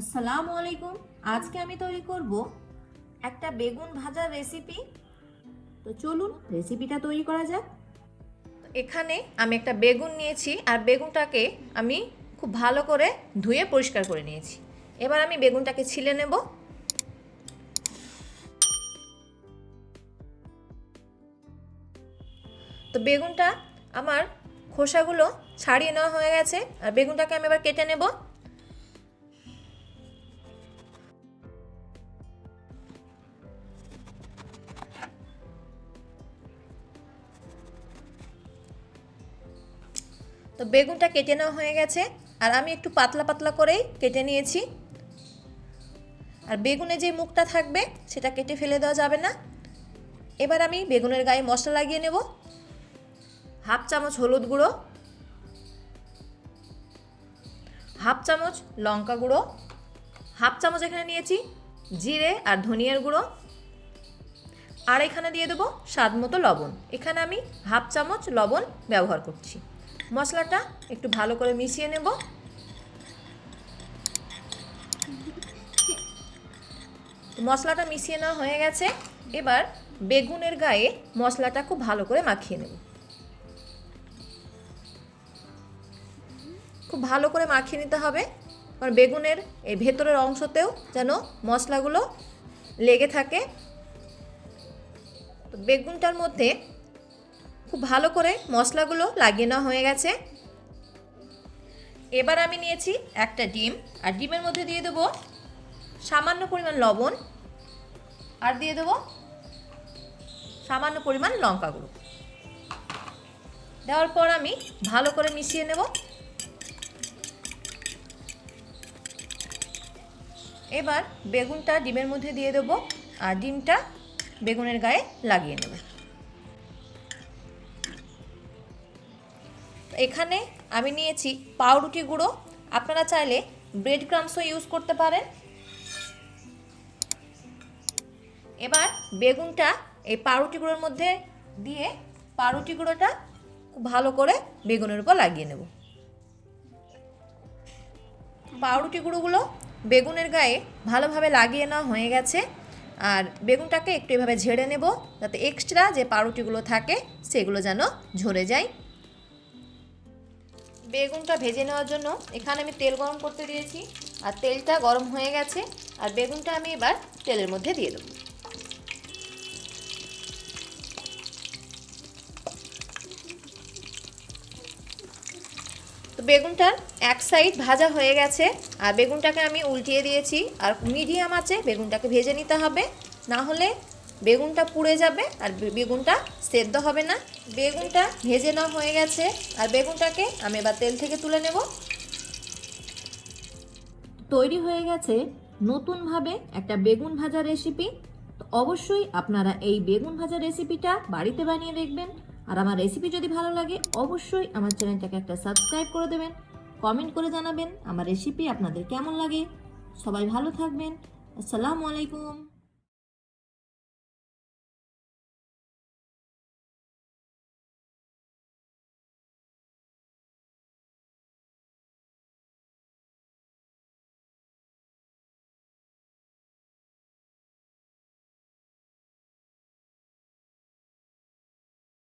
আসসালামু আলাইকুম। আজকে আমি তৈরি করব একটা বেগুন ভাজার রেসিপি তো চলুন রেসিপিটা তৈরি করা যাক। এখানে আমি একটা বেগুন নিয়েছি, আর বেগুনটাকে আমি খুব ভালো করে ধুয়ে পরিষ্কার করে নিয়েছি। এবার আমি বেগুনটাকে ছিলে নেব। তো বেগুনটা আমার খোসাগুলো ছাড়িয়ে নেওয়া হয়ে গেছে, আর বেগুনটাকে আমি এবার কেটে নেব। তো বেগুনটা কেটে নেওয়া হয়ে গেছে, আর আমি একটু পাতলা পাতলা করেই কেটে নিয়েছি। আর বেগুনে যে মুখটা থাকবে, সেটা কেটে ফেলে দেওয়া যাবে না। এবার আমি বেগুনের গায়ে মশলা লাগিয়ে নেব। হাফ চামচ হলুদ গুঁড়ো, হাফ চামচ লঙ্কা গুঁড়ো, হাফ চামচ এখানে নিয়েছি জিরে আর ধনিয়ার গুঁড়ো। আর এখানে দিয়ে দেবো স্বাদ মতো লবণ। এখানে আমি হাফ চামচ লবণ ব্যবহার করছি। মশলাটা একটু ভালো করে মিশিয়ে নেব। মশলাটা মিশিয়ে নেওয়া হয়ে গেছে। এবার বেগুনের গায়ে মশলাটা খুব ভালো করে মাখিয়ে নেব। খুব ভালো করে মাখিয়ে নিতে হবে। কারণ বেগুনের এই ভেতরের অংশতেও যেন মশলাগুলো লেগে থাকে। বেগুনটার মধ্যে খুব ভালো করে মশলাগুলো লাগিয়ে নেওয়া হয়ে গেছে। এবার আমি নিয়েছি একটা ডিম, আর ডিমের মধ্যে দিয়ে দেবো সামান্য পরিমাণ লবণ, আর দিয়ে দেবো সামান্য পরিমাণ লঙ্কা গুঁড়ো। দেওয়ার পর আমি ভালো করে মিশিয়ে নেব। এবার বেগুনটা ডিমের মধ্যে দিয়ে দেবো, আর ডিমটা বেগুনের গায়ে লাগিয়ে নেব। এখানে আমি নিয়েছি পাউরুটি গুঁড়ো। আপনারা চাইলে ব্রেড ক্রামসও ইউজ করতে পারেন। এবার বেগুনটা এই পাউরুটি গুঁড়োর মধ্যে দিয়ে পাউরুটি গুঁড়োটা খুব ভালো করে বেগুনের উপর লাগিয়ে নেব। পাউরুটি গুঁড়োগুলো বেগুনের গায়ে ভালোভাবে লাগিয়ে নেওয়া হয়ে গেছে। আর বেগুনটাকে একটু এভাবে ঝেড়ে নেব, যাতে এক্সট্রা যে পাউরুটিগুলো থাকে, সেগুলো যেন ঝরে যায়। বেগুনটা ভেজে নেওয়ার জন্য এখানে আমি তেল গরম করতে দিয়েছি। আর তেলটা গরম হয়ে গেছে, আর বেগুনটা আমি এবার তেলের মধ্যে দিয়ে দেবো। তো বেগুনটা এক সাইড ভাজা হয়ে গেছে, আর বেগুনটাকে আমি উল্টিয়ে দিয়েছি, আর মিডিয়াম আছে বেগুনটাকে ভেজে নিতে হবে। না হলে বেগুনটা পুড়ে যাবে আর বেগুনটা সেদ্ধ হবে না। বেগুনটা ভেজে নেওয়া হয়ে গেছে। আর বেগুনটাকে আমি এবার তেল থেকে তুলে নেব। তৈরি হয়ে গেছে নতুনভাবে একটা বেগুন ভাজা রেসিপি তো অবশ্যই আপনারা এই বেগুন ভাজা রেসিপিটা বাড়িতে বানিয়ে দেখবেন। আর আমার রেসিপি যদি ভালো লাগে, অবশ্যই আমার চ্যানেলটাকে একটা সাবস্ক্রাইব করে দেবেন। কমেন্ট করে জানাবেন আমার রেসিপি আপনাদের কেমন লাগে। সবাই ভালো থাকবেন। আসসালামু আলাইকুম।